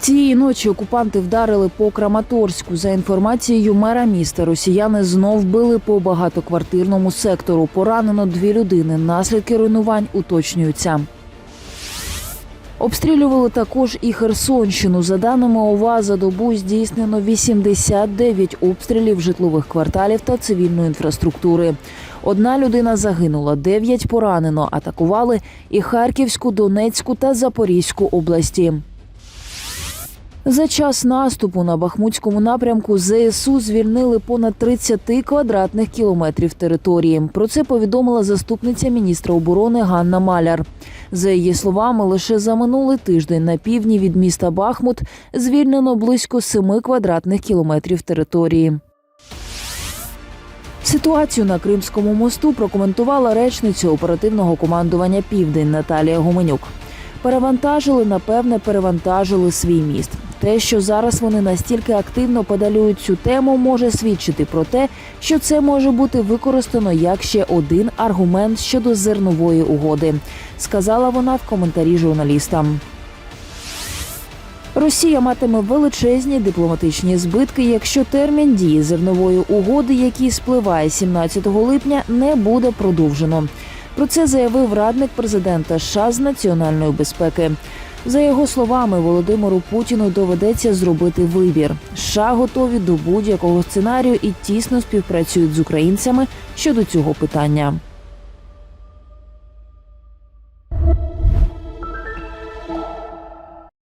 Цієї ночі окупанти вдарили по Краматорську. За інформацією мера міста, росіяни знов били по багатоквартирному сектору. Поранено дві людини. Наслідки руйнувань уточнюються. Обстрілювали також і Херсонщину. За даними ОВА, за добу здійснено 89 обстрілів житлових кварталів та цивільної інфраструктури. Одна людина загинула, дев'ять поранено. Атакували і Харківську, Донецьку та Запорізьку області. За час наступу на Бахмутському напрямку ЗСУ звільнили понад 30 квадратних кілометрів території. Про це повідомила заступниця міністра оборони Ганна Маляр. За її словами, лише за минулий тиждень на півдні від міста Бахмут звільнено близько 7 квадратних кілометрів території. Ситуацію на Кримському мосту прокоментувала речниця оперативного командування Південь Наталія Гуменюк. Перевантажили, напевне, перевантажили свій міст. Те, що зараз вони настільки активно подалюють цю тему, може свідчити про те, що це може бути використано як ще один аргумент щодо зернової угоди, сказала вона в коментарі журналістам. Росія матиме величезні дипломатичні збитки, якщо термін дії зернової угоди, який спливає 17 липня, не буде продовжено. Про це заявив радник президента США з національної безпеки. За його словами, Володимиру Путіну доведеться зробити вибір. США готові до будь-якого сценарію і тісно співпрацюють з українцями щодо цього питання.